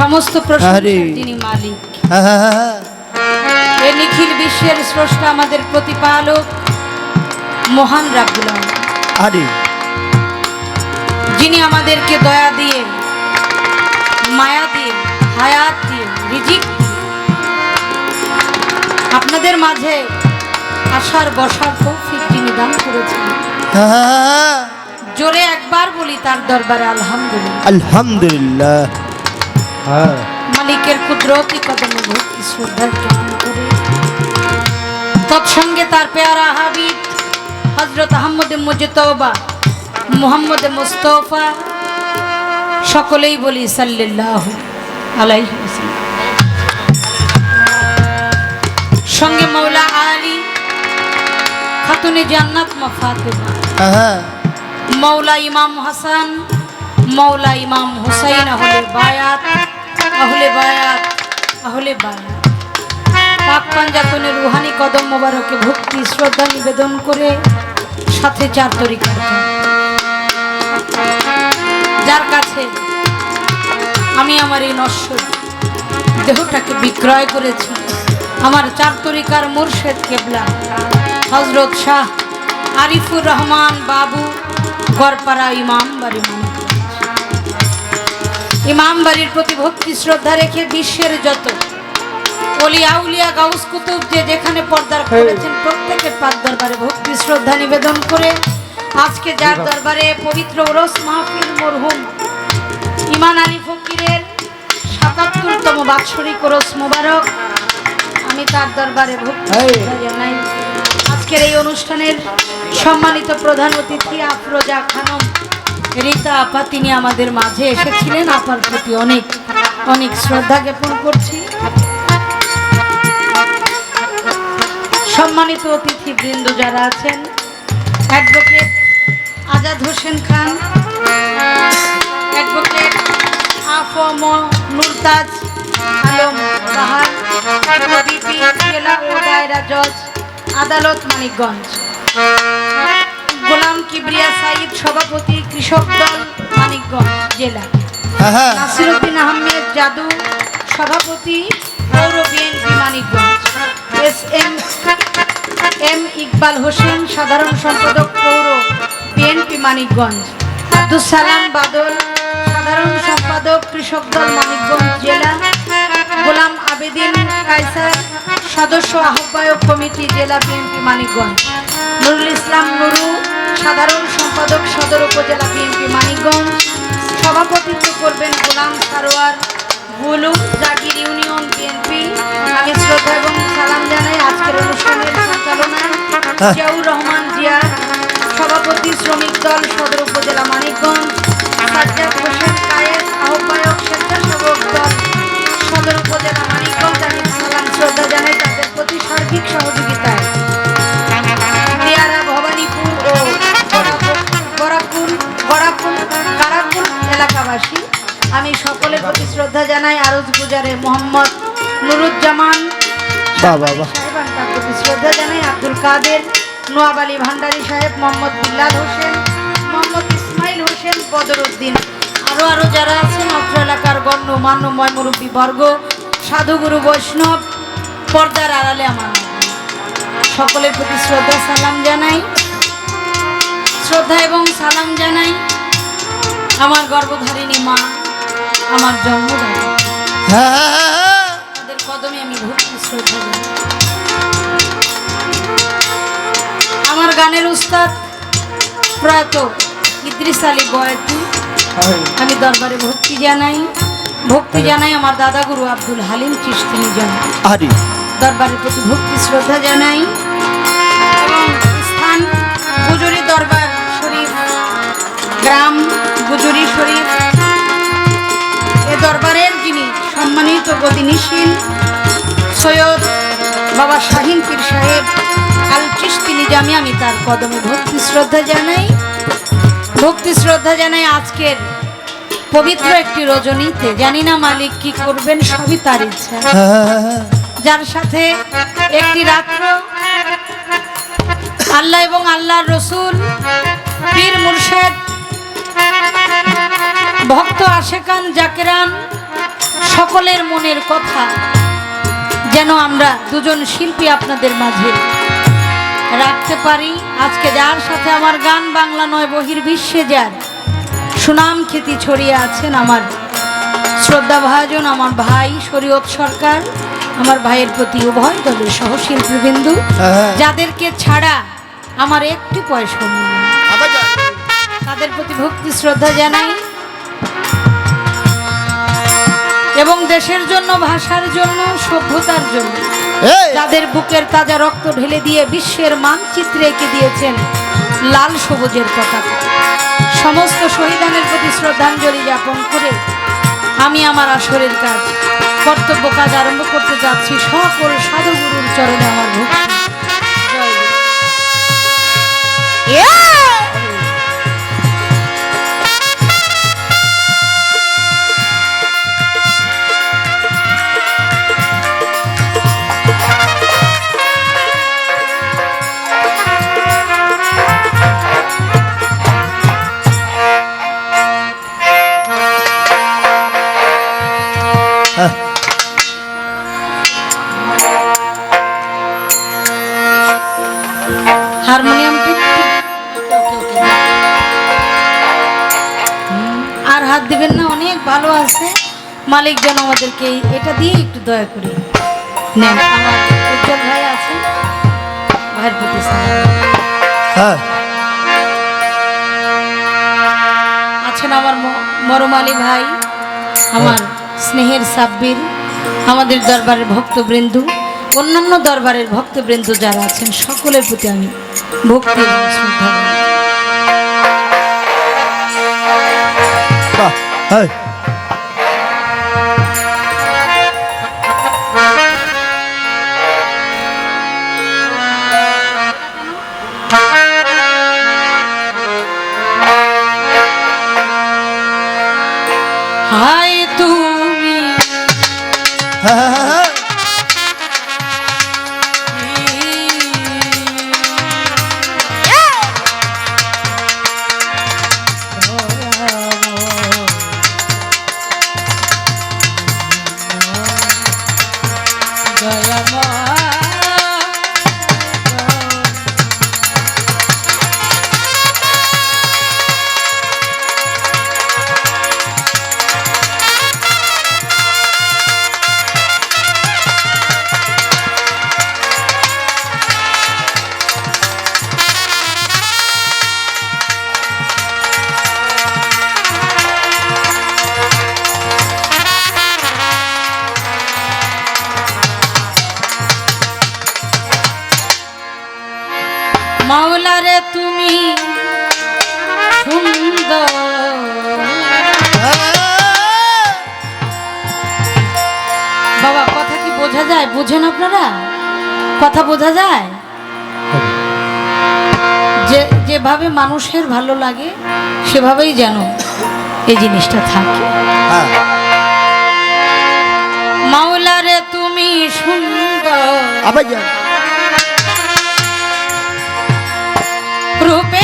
সমস্ত। যিনি মালিক। এ নিখিল বিশ্বের স্রষ্টা আমাদের প্রতিপালক মহান। আরে যিনি আমাদেরকে দয়া দিয়ে মায়া দিয়ে হায়াত দিয়ে রিজিক আপনাদের মাঝে আসার বসার তৌফিক যিনি দান করেছেন। জোরে একবার বলি তার দরবারে আলহামদুলিল্লাহ আলহামদুলিল্লাহ মালিকের কুদরতি কদমে ভক্তি শ্রদ্ধা জ্ঞাপন করে তৎসঙ্গে তার পেয়ারা হাবিব হজরত আহমদে মুজতবা মুহাম্মদে মুস্তফা সকলেই বলি সাল্লাহ আলাই। সঙ্গে মৌলা আলী খাতুনে জান্নাত মা ফাতেমা হ্যাঁ, হ্যাঁ। মৌলা ইমাম হাসান মৌলা ইমাম হুসাইন, আহলে বায়াত আহলে বায়াত আহলে বায়াত। পাক পাঞ্জাতনের রুহানি কদম মোবারকে ভক্তি, শ্রদ্ধা নিবেদন করে সাথে চার তরিকার যার কাছে আমি আমার এই নশ্বর দেহটাকে বিক্রয় করেছি, আমার চার তরিকার মুর্শেদ কেবলা হজরত শাহ আরিফুর রহমান বাবু গড়পাড়া ইমাম বাড়ি ইমাম বাড়ির প্রতি ভক্তি শ্রদ্ধা রেখে বিশ্বের যত আউলিয়া গাউস কুতুব যে যেখানে পর্দার করেছেন প্রত্যেকের পাক দরবারে ভক্তি শ্রদ্ধা নিবেদন করে আজকে যার দরবারে পবিত্র ওরস মাহফিল মরহুম ইমান আলী ফকিরের সাতাত্তরতম বাৎসরিক ওরস মোবারক আমি তার দরবারে ভক্তি জানাই। আজকের এই অনুষ্ঠানের সম্মানিত প্রধান অতিথি আফরোজা খানম। রীতা আপা, তিনি আমাদের মাঝে এসেছিলেন। আপার প্রতি অনেক অনেক শ্রদ্ধা জ্ঞাপন করছি। সম্মানিত অতিথি বৃন্দ যারা আছেন, অ্যাডভোকেট আজাদ হোসেন খান, অ্যাডভোকেট আফম নুরতাজ আলম বাহার জেলা ও দায়রা জজ আদালত মানিকগঞ্জ। কিবরিয়া সাইদ সভাপতি কৃষক দল মানিকগঞ্জ জেলা। হ্যাঁ, হ্যাঁ। নাসিরুদ্দিন আহমেদ জাদু সভাপতি পৌর BNP Manikganj. S M M Iqbal Hossain সাধারণ সম্পাদক পৌর বিএনপি মানিকগঞ্জ। আব্দুল সালাম বাদল সাধারণ সম্পাদক কৃষক দল মানিকগঞ্জ জেলা। গোলাম আবেদিন কায়সার সদস্য আহ্বায়ক কমিটি জেলা বিএনপি মানিকগঞ্জ। নুরুল ইসলাম নুরু সাধারণ সম্পাদক সদর উপজেলা বিএনপি মানিকগঞ্জ। সভাপতিত্ব করবেন গোলাম সারোয়ার বুলু জাগির ইউনিয়ন বিএনপি। আমি শ্রদ্ধা এবং সালাম জানাই আজকের অনুষ্ঠানের সঞ্চালনায় জিয়াউর রহমান জিয়া, সভাপতি শ্রমিক দল সদর উপজেলা মানিকগঞ্জ, সাজ্জাদ হোসেন কায়েস, আহ্বায়ক স্বেচ্ছাসেবক দল সদর উপজেলা মানিকগঞ্জ। আমি সালাম, শ্রদ্ধা জানাই তাদের প্রতি সার্বিক সহযোগিতায় আমি সকলের প্রতি শ্রদ্ধা জানাই আরজ গুজারে মোহাম্মদ নুরুজ্জামান। প্রতি শ্রদ্ধা জানাই আব্দুল কাদের নোয়াব আলী ভান্ডারী সাহেব মোহাম্মদ বিল্লাল হোসেন মোহাম্মদ ইসমাইল হোসেন বদরুদ্দিন। আরও আরও যারা আছেন অত্র এলাকার গণ্য মান্যময় মুরব্বী বর্গ সাধুগুরু বৈষ্ণব পর্দার আড়ালে আমার। সকলের প্রতি শ্রদ্ধা সালাম জানাই। শ্রদ্ধা এবং সালাম জানাই আমার গর্বধারিণী মা। আমার জন্মদাতা। হ্যাঁ, হ্যাঁ, হ্যাঁ। তাদের কদমে আমি ভক্তি শ্রদ্ধা আমার গানের উস্তাদ প্রয়াত ইদ্রিস আলী বয়াতি। আমি দরবারে ভক্তি জানাই। ভক্তি জানাই আমার দাদা গুরু আব্দুল হালিম চিস্তিনি জানাই দরবারের প্রতি ভক্তি শ্রদ্ধা জানাই। এবং স্থান গুজরি দরবার শরীফ গ্রাম গুজরি শরীফ দরবারের যিনি সম্মানিত গদিনীশীল সৈয়দ বাবা শাহিন পীর সাহেব আল নিজামি, আমি তার কদমে ভক্তি শ্রদ্ধা জানাই ভক্তি শ্রদ্ধা জানাই আজকের পবিত্র একটি রজনীতে জানি না মালিক কি করবেন, সবই তার ইচ্ছা। যার সাথে একটি রাত্র আল্লাহ এবং আল্লাহর রসুল পীর মুর্শেদ ভক্ত আশেকান জাকেরান সকলের মনের কথা যেন আমরা দুজন শিল্পী আপনাদের মাঝে রাখতে পারি আজকে যার সাথে আমার গান বাংলা নয় বহির্বিশ্বে যার সুনাম খ্যাতি ছড়িয়ে আছেন আমার শ্রদ্ধা ভাজন আমার ভাই শরীয়ত সরকার আমার ভাইয়ের প্রতি উভয় দলের সহশিল্পীবৃন্দু হ্যাঁ। যাদেরকে ছাড়া আমার একটি পয়সা। তাদের প্রতি ভক্তি শ্রদ্ধা জানাই এবং দেশের জন্য ভাষার জন্য সভ্যতার জন্য। তাদের বুকের তাজা রক্ত ঢেলে দিয়ে বিশ্বের মানচিত্রে এঁকে দিয়েছেন লাল সবুজের পতাকা। সমস্ত শহীদানের প্রতি শ্রদ্ধাঞ্জলি জ্ঞাপন করে আমি আমার আসরের কাজ কর্তব্য কাজ আরম্ভ করতে যাচ্ছি সকল সাধুগুরুর চরণে আমার ভক্তি। জয় মালিক যেন আমাদেরকে এটা দিয়ে একটু দয়া করে নেন। আমার উজ্জ্বল ভাই আছে ভাইয়ের প্রতি হ্যাঁ। আছেন আমার মরমালি ভাই আমার স্নেহের সাব্বির আমাদের দরবারের ভক্তবৃন্দু অন্যান্য দরবারের ভক্তবৃন্দু যারা আছেন সকলের প্রতি আমি ভক্তি শ্রদ্ধা মাওলারে বাবা কথা কি বোঝা যায়? বোঝেন আপনারা? কথা বোঝা যায়? যে যেভাবে মানুষের ভালো লাগে সেভাবেই যেন এই জিনিসটা থাকে। হ্যাঁ। মাওলারে তুমি সুন্দর। রূপে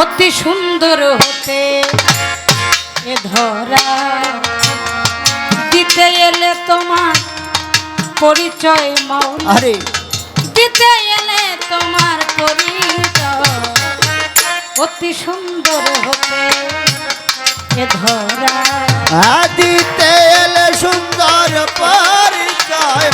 অতি সুন্দর হতে এ ধরা। দিতে এলে তোমার পরিচয় আরে। দিতে এলে তোমার পরিচয়। অতি সুন্দর হতে এ ধরা। দিতে এলে সুন্দর পরিচয়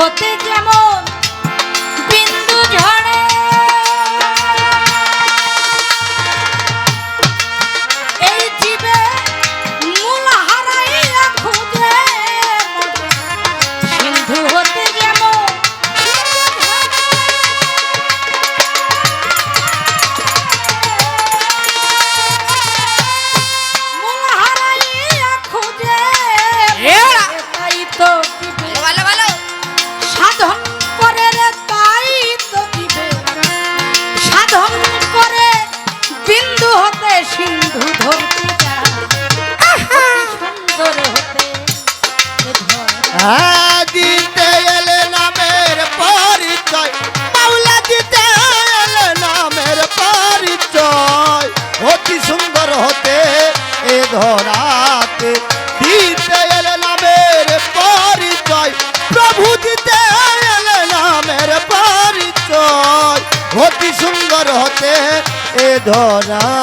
হতে ধরা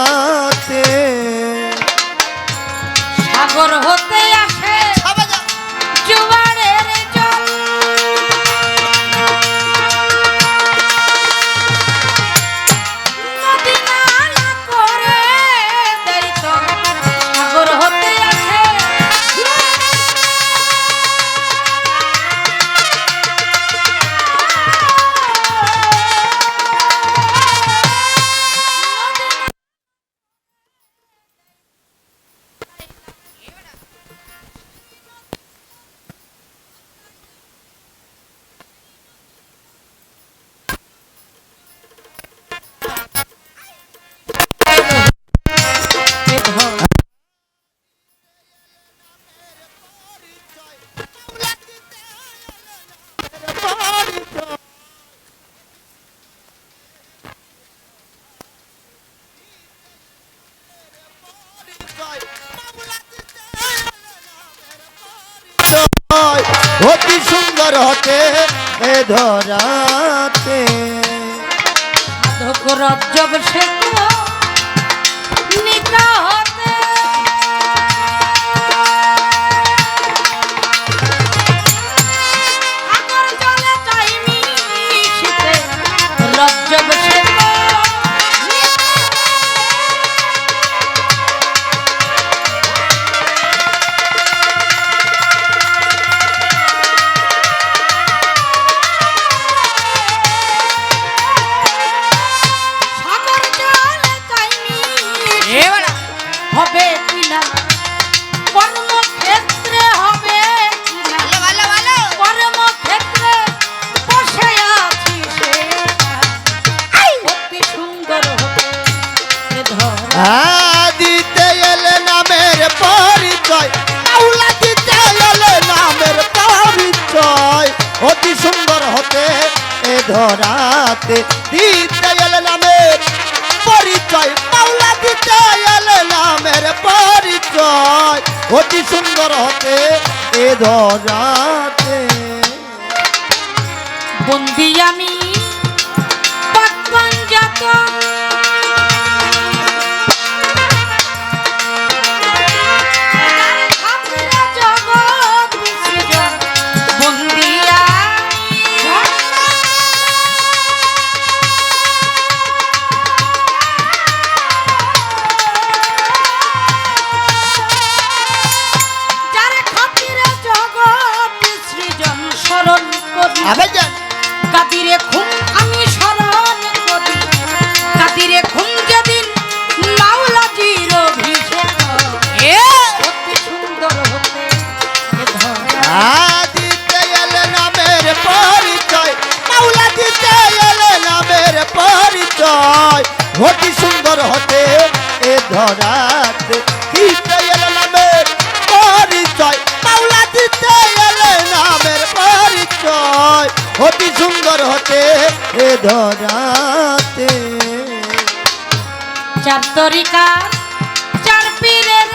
ধরা দিতে এলে নামের পরিচয়। আউলা দিতে এলে নামের পরিচয়। অতি সুন্দর হতে এ ধরাতে দিতে এলে নামের পরিচয়। পাউলা দিতে এলে নামের পরিচয়। অতি সুন্দর হতে এ ধরাতে। বন্দি আমি পাকবান যাতন ধরাতে। চার তরিকা চার পীরের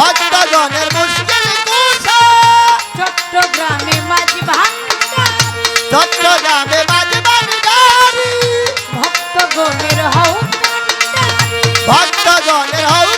ভক্তগণের মুশকিল কুসা চট্টগ্রামে মাঝি ভান্ডারি। চট্টগ্রামে মাঝি ভান্ডারি। ভক্তগণের হও ভক্তগণের হও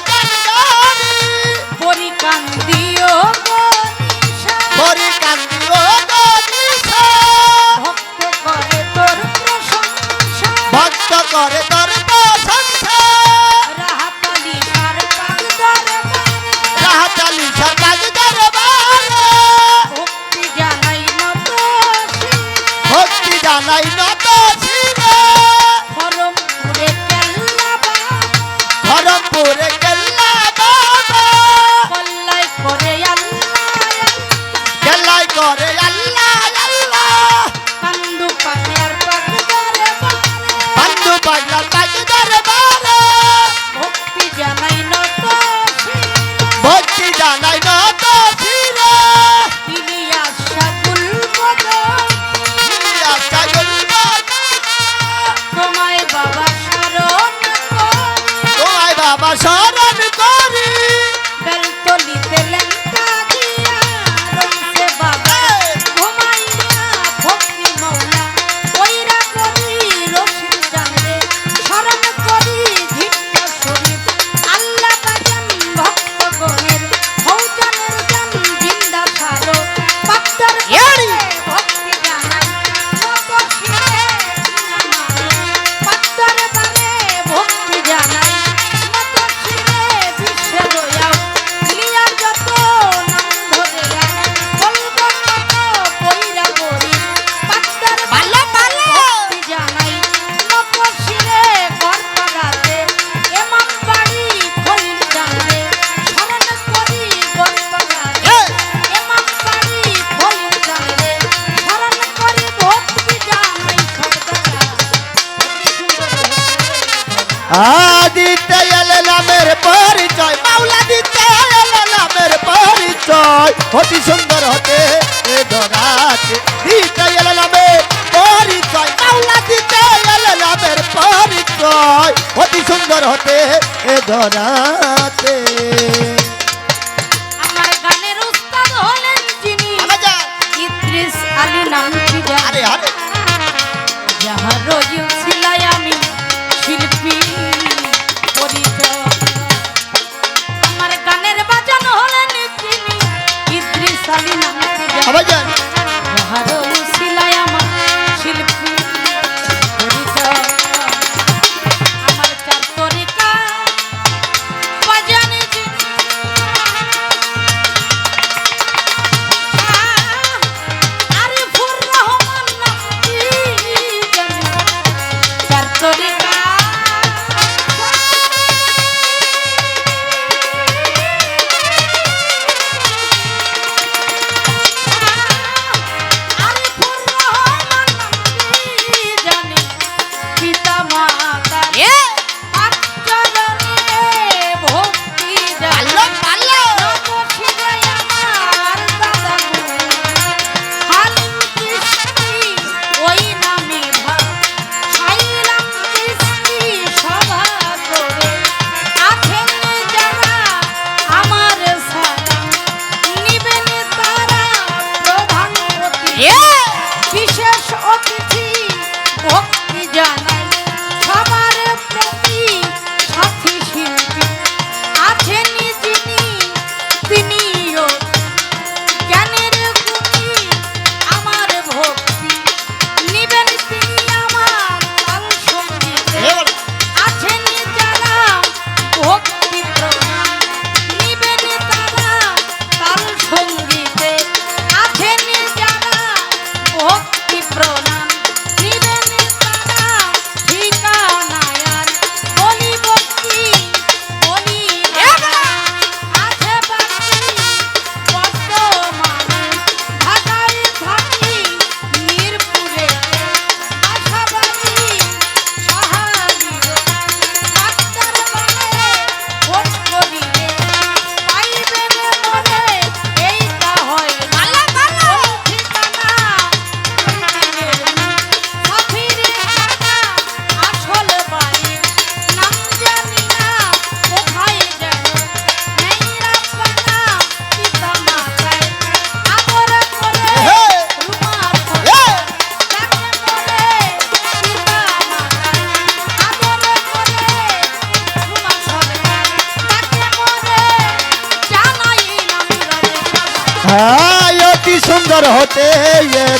অতি সুন্দর হতে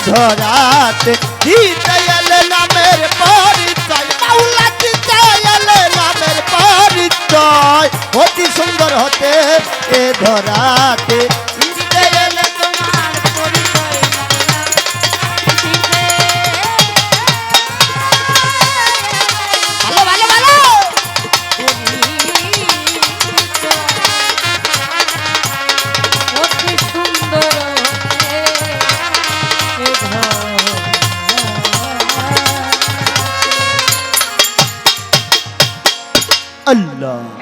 ধরাতে। দিতে নামের পরিচয় মাওলা দিতে নামের পরিচয়। অতি সুন্দর হতে এ ধরাতে। আল্লাহ